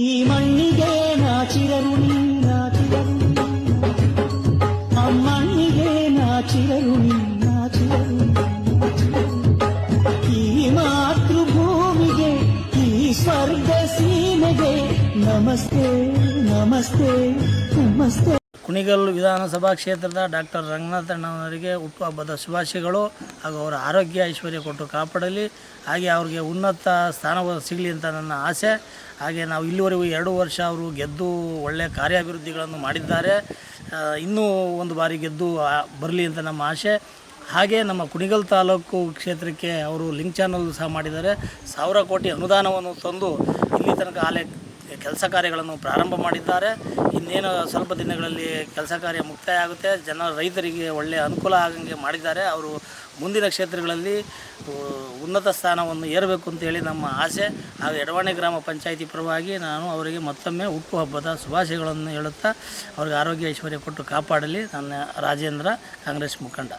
ಈ ಮಣ್ಣಿಗೆ ನಾಚಿರರುಣಿ ನಾಚಿರರುಣಿ ಅಮ್ಮಣ್ಣಿಗೆ ನಾಚಿರರುಣಿ ನಾಚಿರರುಣಿ ಈ ಮಾತೃಭೂಮಿಗೆ ಈ ಸ್ವರ್ಗ ಸೀಮೆಗೆ ನಮಸ್ತೆ ನಮಸ್ತೆ ನಮಸ್ತೆ ಕುಣಿಗಲ್ ವಿಧಾನಸಭಾ ಕ್ಷೇತ್ರದ ಡಾಕ್ಟರ್ ರಂಗನಾಥಣ್ಣವರಿಗೆ ಹುಟ್ಟುಹಬ್ಬದ ಶುಭಾಶಯಗಳು ಹಾಗೂ ಅವರ ಆರೋಗ್ಯ ಐಶ್ವರ್ಯ ಕೊಟ್ಟು ಕಾಪಾಡಲಿ. ಹಾಗೆ ಅವ್ರಿಗೆ ಉನ್ನತ ಸ್ಥಾನ ಸಿಗಲಿ ಅಂತ ನನ್ನ ಆಸೆ. ಹಾಗೆ ನಾವು ಇಲ್ಲಿವರೆಗೂ ಎರಡು ವರ್ಷ ಅವರು ಗೆದ್ದು ಒಳ್ಳೆಯ ಕಾರ್ಯಾಭಿವೃದ್ಧಿಗಳನ್ನು ಮಾಡಿದ್ದಾರೆ. ಇನ್ನೂ ಒಂದು ಬಾರಿ ಗೆದ್ದು ಬರಲಿ ಅಂತ ನಮ್ಮ ಆಸೆ. ಹಾಗೆ ನಮ್ಮ ಕುಣಿಗಲ್ ತಾಲೂಕು ಕ್ಷೇತ್ರಕ್ಕೆ ಅವರು ಲಿಂಕ್ ಚಾನಲ್ ಸಹ ಮಾಡಿದ್ದಾರೆ. ಸಾವಿರ ಕೋಟಿ ಅನುದಾನವನ್ನು ತಂದು ಇಲ್ಲಿ ತನಕ ಆಲೆ ಕೆಲಸ ಕಾರ್ಯಗಳನ್ನು ಪ್ರಾರಂಭ ಮಾಡಿದ್ದಾರೆ. ಇನ್ನೇನು ಸ್ವಲ್ಪ ದಿನಗಳಲ್ಲಿ ಕೆಲಸ ಕಾರ್ಯ ಮುಕ್ತಾಯ ಆಗುತ್ತೆ ಜನ ರೈತರಿಗೆ ಒಳ್ಳೆಯ ಅನುಕೂಲ ಆಗಂಗೆ ಮಾಡಿದ್ದಾರೆ. ಅವರು ಮುಂದಿನ ಕ್ಷೇತ್ರಗಳಲ್ಲಿ ಉನ್ನತ ಸ್ಥಾನವನ್ನು ಏರಬೇಕು ಅಂತೇಳಿ ನಮ್ಮ ಆಸೆ. ಹಾಗೂ ಎಡವಾಣೆ ಗ್ರಾಮ ಪಂಚಾಯಿತಿ ಪರವಾಗಿ ನಾನು ಅವರಿಗೆ ಮತ್ತೊಮ್ಮೆ ಹುಟ್ಟುಹಬ್ಬದ ಶುಭಾಶಯಗಳನ್ನು ಹೇಳುತ್ತಾ, ಅವ್ರಿಗೆ ಆರೋಗ್ಯ ಐಶ್ವರ್ಯ ಕೊಟ್ಟು ಕಾಪಾಡಲಿ. ನನ್ನ ರಾಜೇಂದ್ರ, ಕಾಂಗ್ರೆಸ್ ಮುಖಂಡ.